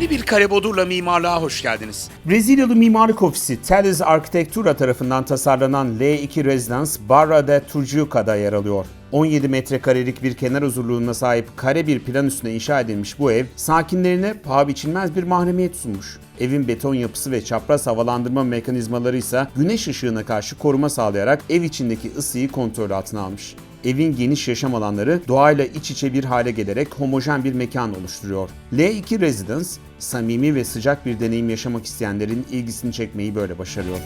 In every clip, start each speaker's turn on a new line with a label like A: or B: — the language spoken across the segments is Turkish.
A: bir kare bodurla mimarlığa hoş geldiniz.
B: Brezilyalı mimarlık ofisi Teles Arquitectura tarafından tasarlanan L2 Residence Barra de Tijuca'da yer alıyor. 17 metrekarelik bir kenar uzunluğuna sahip kare bir plan üstüne inşa edilmiş bu ev, sakinlerine paha biçilmez bir mahremiyet sunmuş. Evin beton yapısı ve çapraz havalandırma mekanizmaları ise güneş ışığına karşı koruma sağlayarak ev içindeki ısıyı kontrol altına almış. Evin geniş yaşam alanları doğayla iç içe bir hale gelerek homojen bir mekan oluşturuyor. L2 Residence, samimi ve sıcak bir deneyim yaşamak isteyenlerin ilgisini çekmeyi böyle başarıyor.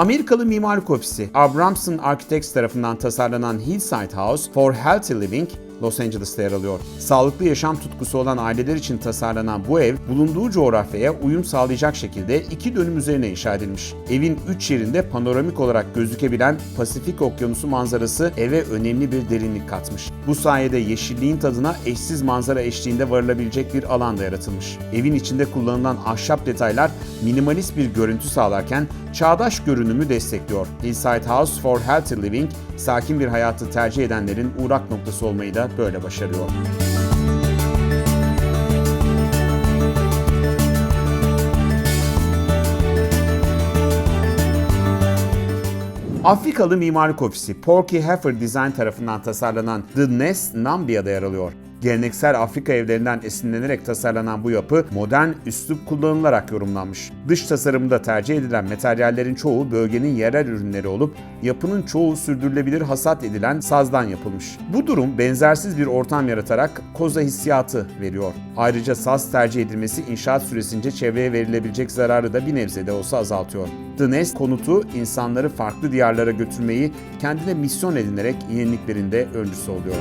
B: Amerikalı mimarlık ofisi Abramson Architects tarafından tasarlanan Hillside House for Healthy Living Los Angeles'ta yer alıyor. Sağlıklı yaşam tutkusu olan aileler için tasarlanan bu ev, bulunduğu coğrafyaya uyum sağlayacak şekilde iki dönüm üzerine inşa edilmiş. Evin üç yerinde panoramik olarak gözükebilen Pasifik Okyanusu manzarası eve önemli bir derinlik katmış. Bu sayede yeşilliğin tadına eşsiz manzara eşliğinde varılabilecek bir alan da yaratılmış. Evin içinde kullanılan ahşap detaylar minimalist bir görüntü sağlarken çağdaş görünümü destekliyor. Hillside House for Healthy Living, sakin bir hayatı tercih edenlerin uğrak noktası olmayı da böyle başarıyor. Afrikalı mimarlık ofisi Porky Heifer Design tarafından tasarlanan The Nest Nambia'da yer alıyor. Geleneksel Afrika evlerinden esinlenerek tasarlanan bu yapı modern üslup kullanılarak yorumlanmış. Dış tasarımında tercih edilen materyallerin çoğu bölgenin yerel ürünleri olup yapının çoğu sürdürülebilir hasat edilen sazdan yapılmış. Bu durum benzersiz bir ortam yaratarak koza hissiyatı veriyor. Ayrıca saz tercih edilmesi inşaat süresince çevreye verilebilecek zararı da bir nebze de olsa azaltıyor. The Nest konutu insanları farklı diyarlara götürmeyi kendine misyon edinerek yeniliklerinde öncüsü oluyor.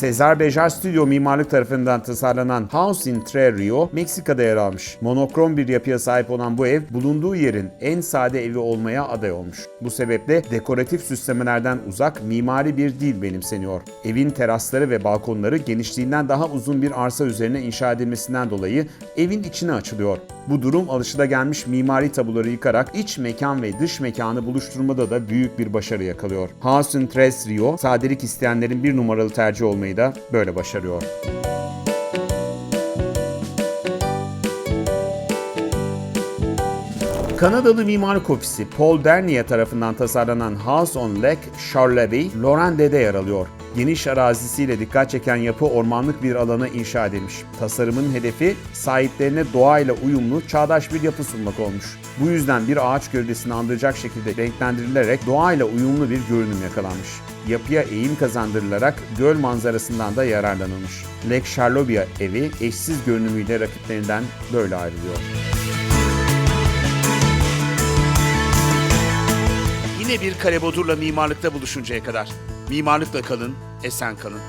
B: Cesar Bejar Studio mimarlık tarafından tasarlanan House in Tre Rio, Meksika'da yer almış. Monokrom bir yapıya sahip olan bu ev, bulunduğu yerin en sade evi olmaya aday olmuş. Bu sebeple dekoratif süslemelerden uzak mimari bir dil benimseniyor. Evin terasları ve balkonları genişliğinden daha uzun bir arsa üzerine inşa edilmesinden dolayı evin içine açılıyor. Bu durum alışılagelmiş mimari tabuları yıkarak iç mekan ve dış mekanı buluşturmada da büyük bir başarı yakalıyor. House in Tres Rio, sadelik isteyenlerin bir numaralı tercih olmayı da böyle başarıyor. Kanadalı mimarlık ofisi Paul Dernier tarafından tasarlanan House on Lake Charleville, Lorende'de yer alıyor. Geniş arazisiyle dikkat çeken yapı ormanlık bir alana inşa edilmiş. Tasarımın hedefi sahiplerine doğayla uyumlu, çağdaş bir yapı sunmak olmuş. Bu yüzden bir ağaç gövdesini andıracak şekilde renklendirilerek doğayla uyumlu bir görünüm yakalanmış. Yapıya eğim kazandırılarak göl manzarasından da yararlanılmış. Lake Charlevoix evi eşsiz görünümüyle rakiplerinden böyle ayrılıyor.
A: Yine bir kare bodurla mimarlıkta buluşuncaya kadar. Mimarlıkla kalın, esen kalın.